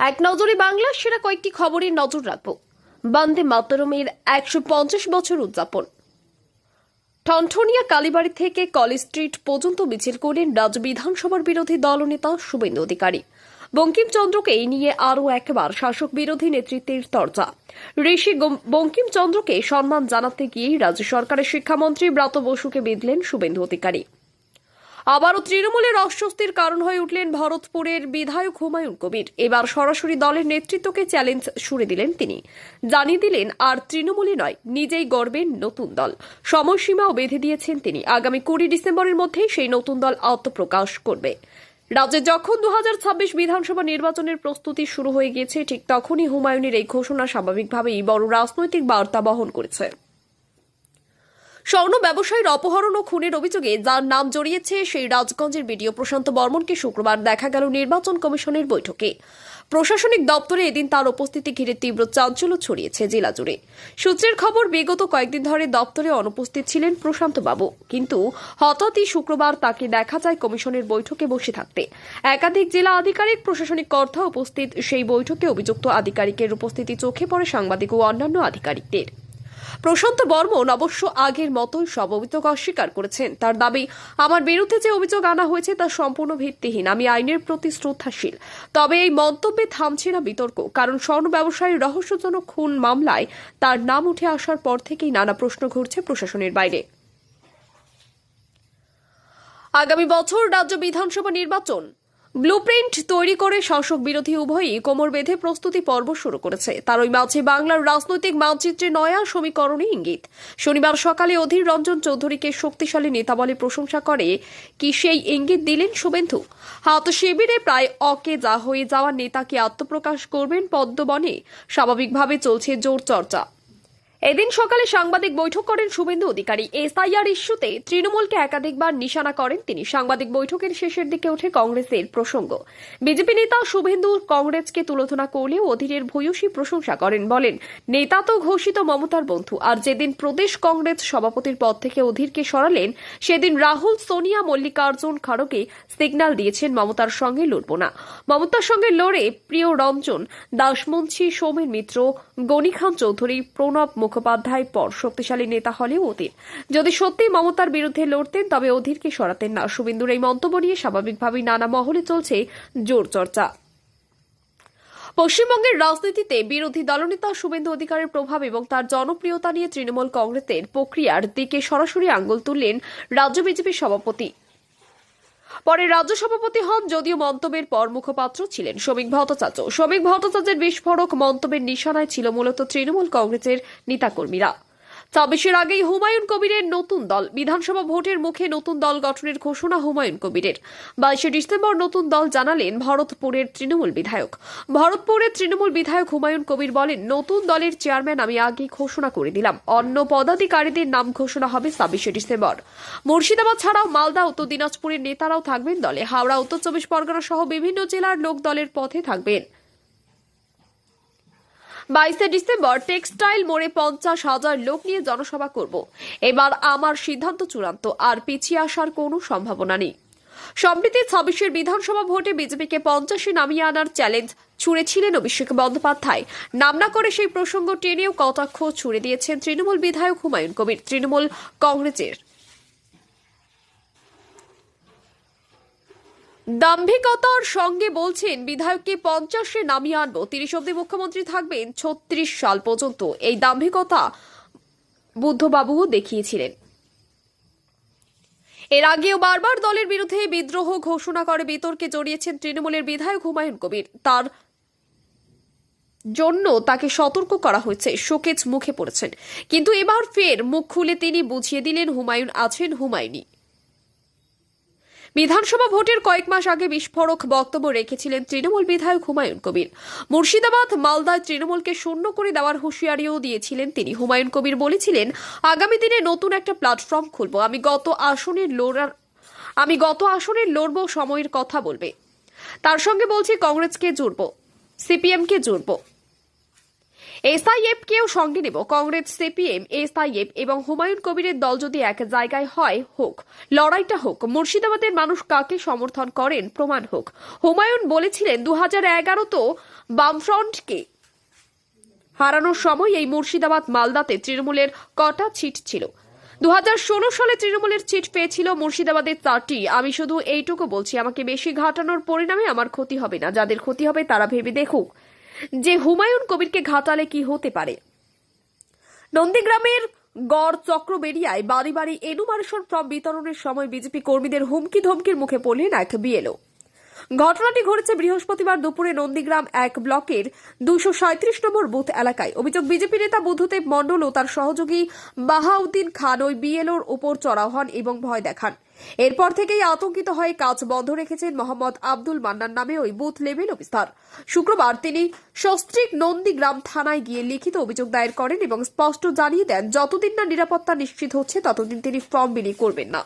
এক নজরে বাংলার সেরা কয়েকটি খবরের নজর রাখব। বন্দে মাতরমের একশো পঞ্চাশ বছর উদযাপন। ঠনঠনিয়া কালীবাড়ি থেকে কলেজ স্ট্রিট পর্যন্ত মিছিল করেন রাজ্য বিধানসভার বিরোধী দলনেতা শুভেন্দু অধিকারী। বঙ্কিমচন্দ্রকে এই নিয়ে আরও একবার শাসক বিরোধী নেতৃত্বের চর্চা ঋষি বঙ্কিমচন্দ্রকে সম্মান জানাতে গিয়ে রাজ্য সরকারের শিক্ষামন্ত্রী ব্রাত বসুকে বিঁধলেন শুভেন্দু অধিকারী। আবারও তৃণমূলের অস্বস্তির কারণ হয়ে উঠলেন ভরতপুরের বিধায়ক হুমায়ুন কবির। এবার সরাসরি দলের নেতৃত্বকে চ্যালেঞ্জ ছুড়ে দিলেন তিনি। জানিয়ে দিলেন, আর তৃণমূলে নয়, নিজেই গড়বেন নতুন দল। সময়সীমাও বেঁধে দিয়েছেন তিনি। আগামী কুড়ি ডিসেম্বরের মধ্যেই সেই নতুন দল আত্মপ্রকাশ করবে। রাজ্যে যখন দু হাজার ছাব্বিশ বিধানসভা নির্বাচনের প্রস্তুতি শুরু হয়ে গিয়েছে, ঠিক তখনই হুমায়ুনের এই ঘোষণা স্বাভাবিকভাবেই বড় রাজনৈতিক বার্তা বহন করেছে। স্বর্ণ ব্যবসায়ীর অপহরণ ও খুনের অভিযোগে যার নাম জড়িয়েছে সেই রাজগঞ্জের বিডিও প্রশান্ত বর্মনকে শুক্রবার দেখা গেল নির্বাচন কমিশনের বৈঠকে। প্রশাসনিক দপ্তরে এদিন তার উপস্থিতি ঘিরে তীব্র চাঞ্চল্য ছড়িয়েছে জেলা জুড়ে। সূত্রের খবর, বিগত কয়েকদিন ধরে দপ্তরে অনুপস্থিত ছিলেন প্রশান্ত বাবু কিন্তু হঠাৎই শুক্রবার তাকে দেখা যায় কমিশনের বৈঠকে বসে থাকতে। একাধিক জেলা আধিকারিক, প্রশাসনিক কর্তা উপস্থিত সেই বৈঠকে অভিযুক্ত আধিকারিকের উপস্থিতি চোখে পড়ে সাংবাদিক ও অন্যান্য আধিকারিকদের। প্রশান্ত বর্মন অবশ্য আগের মতোই সব অভিযোগ অস্বীকার করেছেন। তার দাবি, আমার বিরুদ্ধে যে অভিযোগ আনা হয়েছে তা সম্পূর্ণ ভিত্তিহীন। আমি আইনের প্রতি শ্রদ্ধাশীল। তবে এই মন্তব্যে থামছে না বিতর্ক, কারণ স্বর্ণ ব্যবসায়ীর রহস্যজনক খুন মামলায় তার নাম উঠে আসার পর থেকেই নানা প্রশ্ন ঘুরছে প্রশাসনের বাইরে। আগামী বছর রাজ্য বিধানসভা নির্বাচন। ব্লুপ্রিন্ট তৈরি করে শাসক বিরোধী উভয়ই কোমর বেঁধে প্রস্তুতি পর্ব শুরু করেছে। তার ওই মাঝে বাংলার রাজনৈতিক মানচিত্রে নয়া সমীকরণে ইঙ্গিত। শনিবার সকালে অধীর রঞ্জন চৌধুরীকে শক্তিশালী নেতা বলে প্রশংসা করে কি সেই ইঙ্গিত দিলেন শুভেন্দু? হাত শিবিরে প্রায় অকেজা হয়ে যাওয়া নেতাকে আত্মপ্রকাশ করবেন পদ্মবনে। স্বাভাবিকভাবে চলছে জোর চর্চা। এদিন সকালে সাংবাদিক বৈঠক করেন শুভেন্দু অধিকারী। এসআইআর ইস্যুতে তৃণমূলকে একাধিকবার নিশানা করেন তিনি। সাংবাদিক বৈঠকের শেষের দিকে ওঠে কংগ্রেসের প্রসঙ্গ। বিজেপি নেতা শুভেন্দু কংগ্রেসকে তুলোধনা করলেও অধীরের ভূয়সী প্রশংসা করেন বলেন, নেতা তো ঘোষিত মমতার বন্ধু। আর যেদিন প্রদেশ কংগ্রেস সভাপতির পদ থেকে অধীরকে সরালেন, সেদিন রাহুল, সোনিয়া, মল্লিকার্জুন খাড়গে সিগন্যাল দিয়েছেন মমতার সঙ্গে লড়ব না। মমতার সঙ্গে লড়ে প্রিয় রঞ্জন দাসমুন্সি, সৌমেন মিত্র গণিখান চৌধুরী, প্রণব মুখোপাধ্যায় পর শক্তিশালী নেতা হলেও অধীর। যদি সত্যি মমতার বিরুদ্ধে লড়তেন, তবে অধীরকে সরাতেন না। শুভেন্দুর এই মন্তব্য নিয়ে স্বাভাবিকভাবেই নানা মহলে চলছে জোর চর্চা। পশ্চিমবঙ্গের রাজনীতিতে বিরোধী দলনেতা শুভেন্দু অধিকারের প্রভাব এবং তার জনপ্রিয়তা নিয়ে তৃণমূল কংগ্রেসের প্রক্রিয়ার দিকে সরাসরি আঙ্গুল তুললেন রাজ্য বিজেপির সভাপতি। পরে রাজ্য সভাপতি হন যদিও মন্তব্যের পর মুখপাত্র ছিলেন শ্রমিক ভট্টাচার্য। শ্রমিক ভট্টাচার্যের বিস্ফোরক মন্তব্যের নিশানায় ছিল মূলত তৃণমূল কংগ্রেসের নেতাকর্মীরা। ছাব্বিশের আগেই হুমায়ুন কবিরের নতুন দল। বিধানসভা ভোটের মুখে নতুন দল গঠনের ঘোষণা হুমায়ুন কবিরের। বাইশে ডিসেম্বর নতুন দল জানালেন ভরতপুরের তৃণমূল বিধায়ক। ভরতপুরের তৃণমূল বিধায়ক হুমায়ুন কবির বলেন, নতুন দলের চেয়ারম্যান আমি আগে ঘোষণা করে দিলাম। অন্য পদাধিকারীদের নাম ঘোষণা হবে ছাব্বিশে ডিসেম্বর। মুর্শিদাবাদ ছাড়াও মালদা, উত্তর দিনাজপুরের নেতারাও থাকবেন দলে। হাওড়া, উত্তর চব্বিশ পরগনা সহ বিভিন্ন জেলার লোক দলের পথে থাকবেন। বাইশে ডিসেম্বর টেক্সটাইল মোড়ে পঞ্চাশ হাজার লোক নিয়ে জনসভা করব। এবার আমার সিদ্ধান্ত চূড়ান্ত, আর পিছিয়ে আসার কোনো সম্ভাবনা নেই। সম্প্রতি ছাব্বিশের বিধানসভা ভোটে বিজেপিকে পঞ্চাশে নামিয়ে আনার চ্যালেঞ্জ ছুঁড়েছিলেন অভিষেক বন্দ্যোপাধ্যায়। নাম না করে সেই প্রসঙ্গ টেনেও কটাক্ষ ছুড়ে দিয়েছেন তৃণমূল বিধায়ক হুমায়ুন কবির, তৃণমূল কংগ্রেসের। দাম্ভিকতার সঙ্গে বলছেন, বিধায়ককে পঞ্চাশে নামিয়ে আনব। তিরিশ অব্দি মুখ্যমন্ত্রী থাকবেন ছত্রিশ সাল পর্যন্ত। এই দাম্ভিকতা বুদ্ধবাবুও দেখিয়েছিলেন। এর আগেও বারবার দলের বিরুদ্ধে বিদ্রোহ ঘোষণা করে বিতর্কে জড়িয়েছেন তৃণমূলের বিধায়ক হুমায়ুন কবির। তার জন্য তাকে সতর্ক করা হয়েছে, শোকেজ মুখে পড়েছেন। কিন্তু এবার ফের মুখ খুলে তিনি বুঝিয়ে দিলেন, হুমায়ুন আছেন হুমায়ুনি বিধানসভা ভোটের কয়েক মাস আগে বিস্ফোরক বক্তব্য রেখেছিলেন তৃণমূল বিধায়ক হুমায়ুন কবির। মুর্শিদাবাদ, মালদায় তৃণমূলকে শূন্য করে দেওয়ার হুঁশিয়ারিও দিয়েছিলেন তিনি। হুমায়ুন কবির বলেছিলেন, আগামী দিনে নতুন একটা প্ল্যাটফর্ম খুলব। আমি গত আসনের লড়ার আমি গত আসনের লড়ব, সময়ের কথা বলবে। তার সঙ্গে বলছি, কংগ্রেসকে জুড়ব, সিপিএমকে জুড়ব। এসআইএফ কেও সঙ্গে নেব। কংগ্রেস, সিপিএম, এসআইএফ এবং হুমায়ুন কবিরের দল যদি এক জায়গায় হয়, হোক। লড়াইটা হোক। মুর্শিদাবাদের মানুষ কাকে সমর্থন করেন? প্রমাণ হোক। হুমায়ুন বলেছিলেন দু হাজার এগারো তো বামফ্রন্টকে হারানোর সময় এই মুর্শিদাবাদ মালদাতে তৃণমূলের কটা ছিট ছিল। দু হাজার ষোলো সালে তৃণমূলের চিট পেয়েছিল মুর্শিদাবাদের চারটি। আমি শুধু এইটুকু বলছি, আমাকে বেশি ঘাটানোর পরিণামে আমার ক্ষতি হবে না। যাদের ক্ষতি হবে তারা ভেবে দেখুক। যে হুমায়ুন কবিরকে ঘাটালে কি হতে পারে? নন্দীগ্রামের গড় চক্র বেরিয়ায় বাড়ি বাড়ি এনুমারেশন ফর্ম বিতরণের সময় বিজেপি কর্মীদের হুমকি ধমকির মুখে পড়লেন এক বিএলও। ঘটনাটি ঘটেছে বৃহস্পতিবার দুপুরে নন্দীগ্রাম এক ব্লকের দুশো সাঁত্রিশ নম্বর বুথ এলাকায়। অভিযোগ, বিজেপি নেতা বুদ্ধদেব মণ্ডল ও তার সহযোগী বাহাউদ্দিন খান ওই বিএলওর উপর চড়াও হন এবং ভয় দেখান। এরপর থেকেই আতঙ্কিত হয়ে কাজ বন্ধ রেখেছেন মোহাম্মদ আব্দুল মান্নান নামে ওই বুথ লেভেল অফিসার। শুক্রবার তিনি সস্ত্রিক নন্দীগ্রাম থানায় গিয়ে লিখিত অভিযোগ দায়ের করেন এবং স্পষ্ট জানিয়ে দেন, যতদিন না নিরাপত্তা নিশ্চিত হচ্ছে, ততদিন তিনি ফর্ম বিলি করবেন না।